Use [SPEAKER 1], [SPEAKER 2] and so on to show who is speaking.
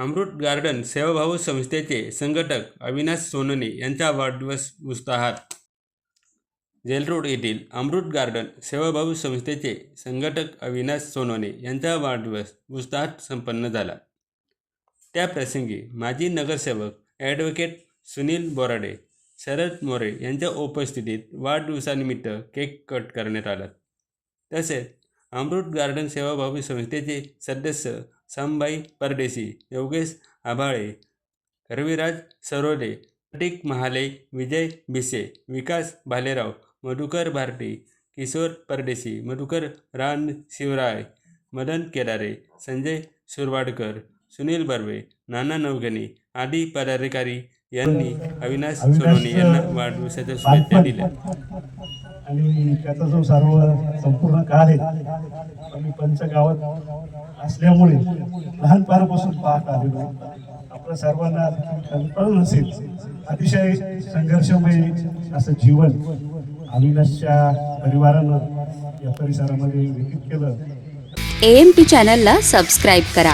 [SPEAKER 1] अमृत garden सेवाभाऊ संस्थेचे संघटक अविनाश सोनने यांचा वाढदिवस उत्साहात. जेलरोड येथील अमृत गार्डन सेवाभाऊ संस्थेचे संघटक अविनाश सोनोने यांचा वाढदिवस उत्साहात संपन्न झाला. त्याप्रसंगी माजी नगरसेवक ॲडव्होकेट सुनील बोराडे शरद मोरे यांच्या उपस्थितीत वाढदिवसानिमित्त केक कट करण्यात आला. तसेच अमृत गार्डन सेवाभावी संस्थेचे सदस्य सामबाई परदेशी योगेश आभाळे रविराज सरोदे प्रतीक महाले विजय भिसे विकास भालेराव मधुकर भारती किशोर परदेशी मधुकर रान शिवराय मदन केदारे संजय सुरवाडकर सुनील बर्वे नाना नवगणे आदी पदाधिकारी यांनी अविनाश सोनवणे यांना वाढदिवसाच्या शुभेच्छा दिल्या.
[SPEAKER 2] आणि त्याचा जो सर्व संपूर्ण काळ आहे आम्ही पंचगावात असल्यामुळे लहानपणापासून पाहत आलेलो आपल्या सर्वांना कल्पना नसेल अतिशय संघर्षमय असं जीवन अविनाशच्या परिवारानं या परिसरामध्ये व्यतीत केलं.
[SPEAKER 3] ए एम पी चॅनलला सबस्क्राईब करा.